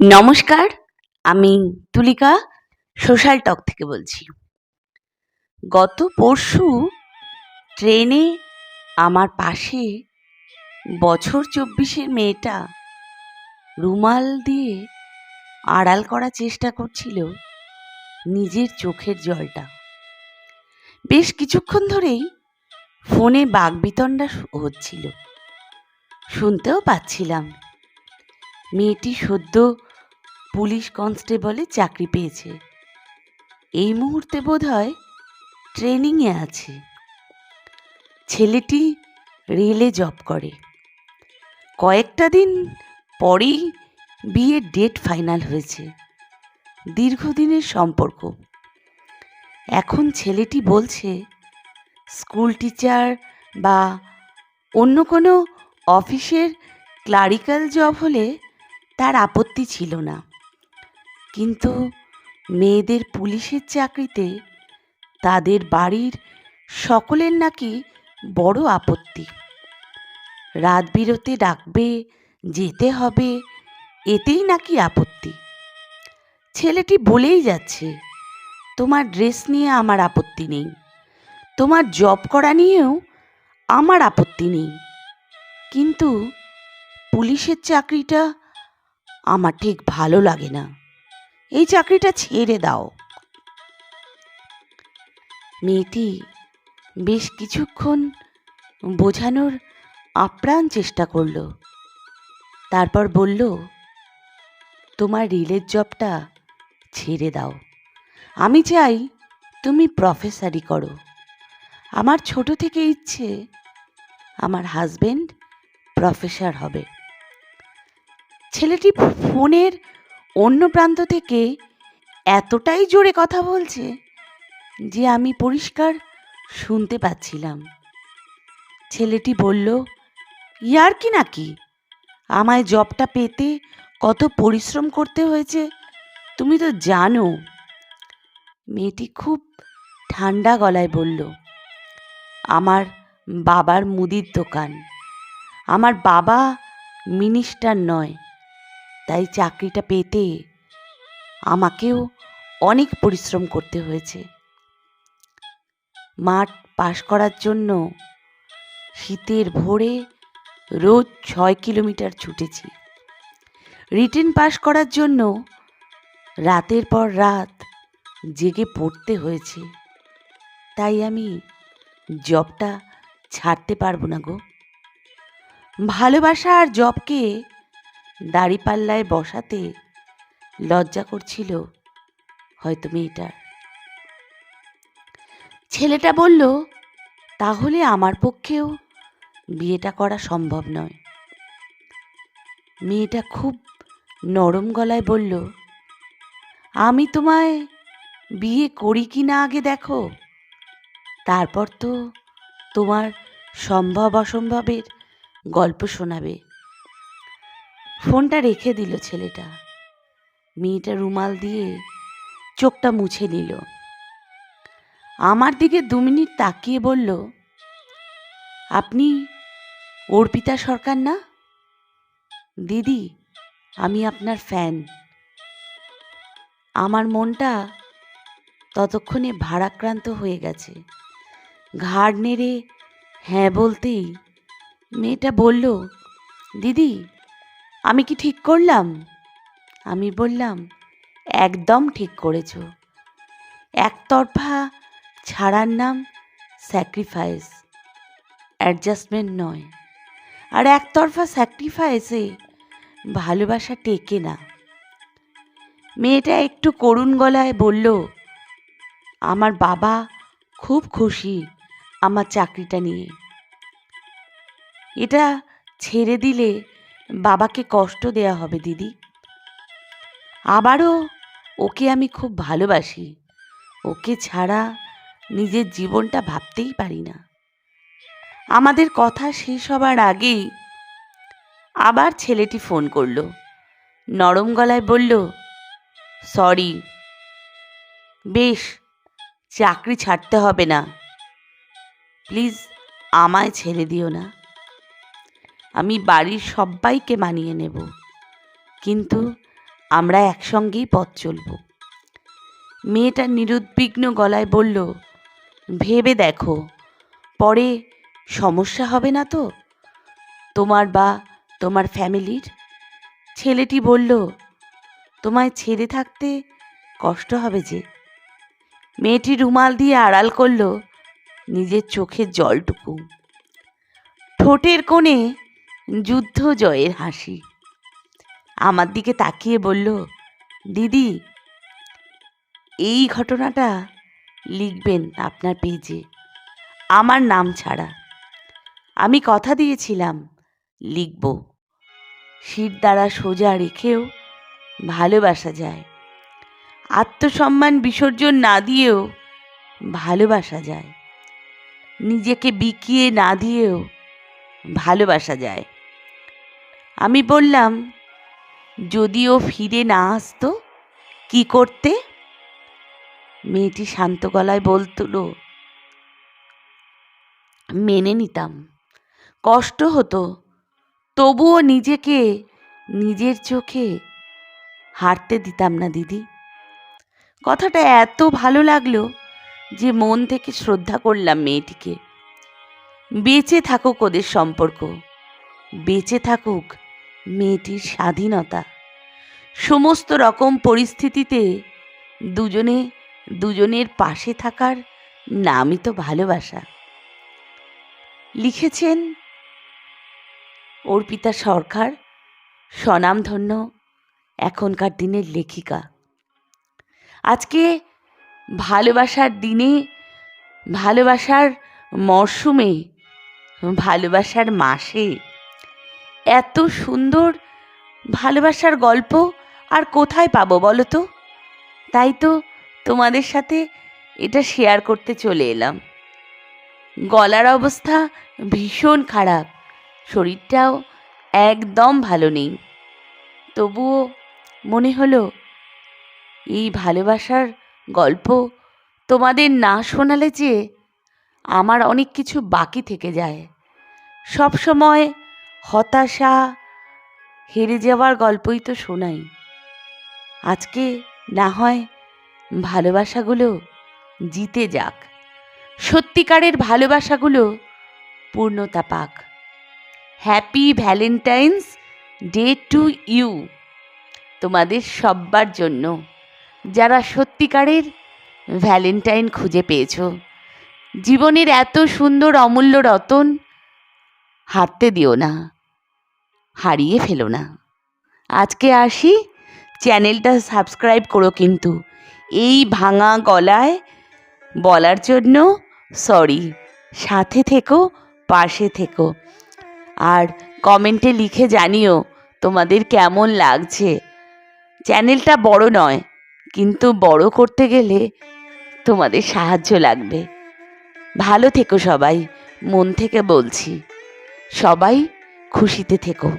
নমস্কার, আমি তুলিকা, সোশ্যাল টক থেকে বলছি। গত পরশু ট্রেনে আমার পাশে বছর চব্বিশের মেয়েটা রুমাল দিয়ে আড়াল করার চেষ্টা করছিল নিজের চোখের জলটা। বেশ কিছুক্ষণ ধরেই ফোনে বাগবিতণ্ডা হচ্ছিল। শুনতেও পাচ্ছিলাম। মেয়েটি সদ্য পুলিশ কনস্টেবলে চাকরি পেয়েছে। এই মুহূর্তে বোধ হয় ট্রেনিংয়ে আছে। ছেলেটি রেলে জব করে। কয়েকটা দিন পরেই বিয়ের ডেট ফাইনাল হয়েছে। দীর্ঘদিনের সম্পর্ক। এখন ছেলেটি বলছে, স্কুল টিচার বা অন্য কোনো অফিসের ক্লারিক্যাল জব হলে তার আপত্তি ছিল না। কিন্তু মেয়েদের পুলিশের চাকরিতে তাদের বাড়ির সকলের নাকি বড় আপত্তি। রাত বিরতে ডাকবে, যেতে হবে, এতেই নাকি আপত্তি। ছেলেটি বলেই যাচ্ছে, তোমার ড্রেস নিয়ে আমার আপত্তি নেই। তোমার জব করা নিয়েও আমার আপত্তি নেই। কিন্তু পুলিশের চাকরিটা আমার ঠিক ভালো লাগে না। এই চাকরিটা ছেড়ে দাও। মেয়েটি বেশ কিছুক্ষণ বোঝানোর আপ্রাণ চেষ্টা করল। তারপর বলল, তোমার রিলের জবটা ছেড়ে দাও। আমি চাই তুমি প্রফেসারি করো। আমার ছোট থেকে ইচ্ছে, আমার হাজবেন্ড প্রফেসর হবে। ছেলেটি ফোনের অন্য প্রান্ত থেকে এতটাই জোরে কথা বলছে যে আমি পরিষ্কার শুনতে পাচ্ছিলাম। ছেলেটি বলল, ইয়ার কি নাকি? আমায় জবটা পেতে কত পরিশ্রম করতে হয়েছে, তুমি তো জানো। মেয়েটি খুব ঠান্ডা গলায় বলল, আমার বাবার মুদির দোকান। আমার বাবা মিনিস্টার নয় তাই চাকরিটা পেতে আমাকেও অনেক পরিশ্রম করতে হয়েছে। মাঠ পাশ করার জন্য শীতের ভোরে রোজ ছয় কিলোমিটার ছুটেছি। রিটেন পাশ করার জন্য রাতের পর রাত জেগে পড়তে হয়েছে। তাই আমি জবটা ছাড়তে পারব না গো। ভালোবাসা আর জবকে দাড়িপাল্লায় বসাতে লজ্জা করছিল হয়তো মেয়েটার ছেলেটা বলল, তাহলে আমার পক্ষেও বিয়েটা করা সম্ভব নয়। মেয়েটা খুব নরম গলায় বলল, আমি তোমায় বিয়ে করি কি না আগে দেখো। তারপর তো তোমার সম্ভব অসম্ভবের গল্প শোনাবে। ফোনটা রেখে দিল ছেলেটা। মেয়েটা রুমাল দিয়ে চোখটা মুছে নিল। আমার দিকে দু মিনিট তাকিয়ে বলল, আপনি অর্পিতা সরকার না? দিদি, আমি আপনার ফ্যান। আমার মনটা ততক্ষণে ভারাক্রান্ত হয়ে গেছে। ঘাড় নেড়ে হ্যাঁ বলতেই মেয়েটা বলল, দিদি আমি কি ঠিক করলাম? আমি বললাম, একদম ঠিক করেছ। একতরফা ছাড়ার নাম স্যাক্রিফাইস অ্যাডজাস্টমেন্ট নয়। আর একতরফা স্যাক্রিফাইসে ভালোবাসা টেকে না। মেয়েটা একটু করুণ গলায় বলল, আমার বাবা খুব খুশি আমার চাকরিটা নিয়ে। এটা ছেড়ে দিলে বাবাকে কষ্ট দেয়া হবে, দিদি। আবারও ওকে আমি খুব ভালোবাসি। ওকে ছাড়া নিজের জীবনটা ভাবতেই পারি না। আমাদের কথা শেষ হবার আগেই আবার ছেলেটি ফোন করল। নরম গলায় বলল, সরি। বেশ, চাকরি ছাড়তে হবে না। প্লিজ আমায় ছেড়ে দিও না। আমি বাড়ির সবাইকে মানিয়ে নেব। কিন্তু আমরা একসঙ্গেই পথ চলব। মেয়েটা নিরুদ্বিগ্ন গলায় বলল, ভেবে দেখো, পরে সমস্যা হবে না তো? তোমার বা তোমার ফ্যামিলির? ছেলেটি বলল, তোমায় ছেড়ে থাকতে কষ্ট হবে যে। মেয়েটি রুমাল দিয়ে আড়াল করল, নিজের চোখের জলটুকু। ঠোঁটের কোণে যুদ্ধ জয়ের হাসি। আমার দিকে তাকিয়ে বলল, দিদি, এই ঘটনাটা লিখবেন আপনার পেজে। আমার নাম ছাড়া। আমি কথা দিয়েছিলাম, লিখব। শির দ্বারা সোজা রেখেও ভালোবাসা যায়। আত্মসম্মান বিসর্জন না দিয়েও ভালোবাসা যায়। নিজেকে বিকিয়ে না দিয়েও ভালোবাসা যায়। আমি বললাম, যদিও ফিরে না আসতো, কি করতে? মেয়েটি শান্ত গলায় বলতুল মেনে নিতাম। কষ্ট হতো, তবুও নিজেকে, নিজের চোখে হারতে দিতাম না দিদি। কথাটা এত ভালো লাগল যে মন থেকে শ্রদ্ধা করলাম মেয়েটিকে। বেঁচে থাকুক ওদের সম্পর্ক। বেঁচে থাকুক মেয়েটির স্বাধীনতা। সমস্ত রকম পরিস্থিতিতে দুজনে, দুজনের পাশে থাকার নামই তো ভালোবাসা। লিখেছেন অর্পিতা সরকার, স্বনামধন্য, এখনকার দিনের লেখিকা। আজকে ভালোবাসার দিনে, ভালোবাসার মরশুমে ভালোবাসার মাসে। এত সুন্দর ভালোবাসার গল্প আর কোথায় পাবো বলো তো? তাই তো তোমাদের সাথে এটা শেয়ার করতে চলে এলাম। গলার অবস্থা ভীষণ খারাপ, শরীরটাও একদম ভালো নেই। তবুও মনে হলো, এই ভালোবাসার গল্প তোমাদের না শোনালে যে আমার অনেক কিছু বাকি থেকে যায়। সব সময় হতাশা, হেরে যাওয়ার গল্পই তো শোনাই। আজকে না হয় ভালোবাসাগুলো জিতে যাক। সত্যিকারের ভালোবাসাগুলো পূর্ণতা পাক। Happy Valentine's day to you তোমাদের সব্বার জন্য। যারা সত্যিকারের ভ্যালেন্টাইন খুঁজে পেয়েছ। জীবনের এত সুন্দর অমূল্য রতন হারতে দিও না। হারিয়ে ফেলো না। আজকে আসি, চ্যানেলটা সাবস্ক্রাইব করো কিন্তু। এই ভাঙা গলায় বলার জন্য সরি। সাথে থেকো, পাশে থেকো। আর কমেন্টে লিখে জানিও তোমাদের কেমন লাগছে। চ্যানেলটা বড় নয়, কিন্তু বড় করতে গেলে তোমাদের সাহায্য লাগবে। ভালো থেকো সবাই, মন থেকে বলছি। সবাই খুশিতে থেকো।